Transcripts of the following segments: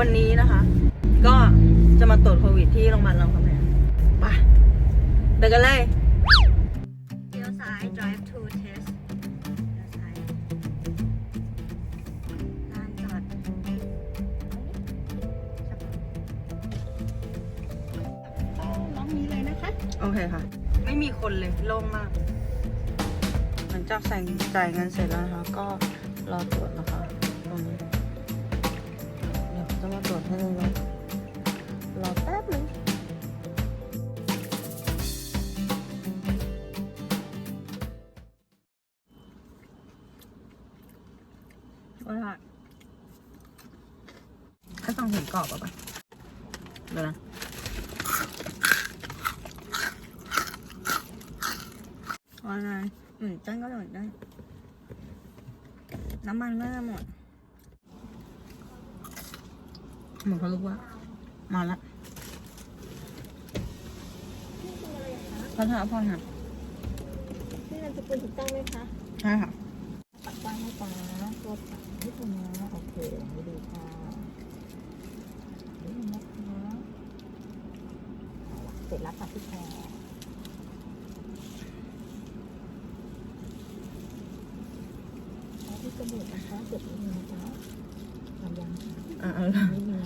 วันนี้นะคะ ก็จะมาตรวจโควิดที่โรงพยาบาลรามคำแหงไปเดินกันเลยเลี้ยวซ้าย drive to test เลี้ยวซ้ายลานจอดน้องนี้เลยนะคะ โอเคค่ะ ไม่มีคนเลยโล่งมาก หลังจากใส่จ่ายเงินเสร็จแล้วนะคะ ก็รอตรวจนะคะตรงนี้ เดี๋ยวจะมาตรวจให้เลยรอแป๊บนึงโอ้ยค่ะถ้าต้องเห็นกรอบอะปะเดี๋ยวนะอะไรอืมจ้นก็หล่นได้ น้ำมันเริ่มหมด หมดเขารู้ว่า มาละพัฒนาพรค่ะนี่นามสกุลถูกต้องไหมคะใช่ค่ะปักป้ายให้ป้าตัวปักที่ตรงนี้โอเคให้ดูค่ะนี่นะคะเอาล่ะเสร็จแล้วค่ะพี่แพรเอาที่จมูกนะคะเจ็บนิดนึงนะคะทำยังค่ะอ่าเอานิละดนึงนะเจ็บหน่อยนะคะอีกข้างหนึงนะครับโอ้เหนื่อยนะก็ไม่เ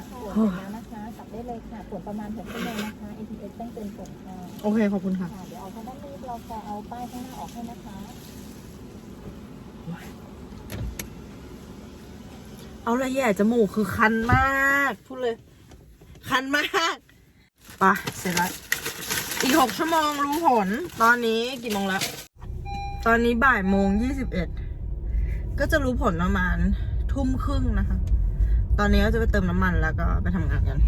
ไรโอ้โหเรียบร้อยค่ะเสร็จแล้วนะคะกลับได้เลยค่ะผลประมาณ6ชั่วโมงนะคะ ATS แจ้งเตือนผลค่ะโอเค ขอบคุณค่ะ ค่ะ เดี๋ยวเอาทางด้านนี้เราจะเอาป้ายข้างหน้าออกให้นะคะ เอาละแย่จมูกคือคันมากพูดเลย คันมากไปะเสร็จแล้วอีกหกชั่วโมงรู้ผล ตอนนี้กี่โมงแล้ว ตอนนี้บ่ายโมงยี่สิบเอ็ดก็จะรู้ผลประมาณทุ่มครึ่งนะคะ ตอนนี้ก็จะไปเติมน้ำมันแล้วก็ไปทำงานกัน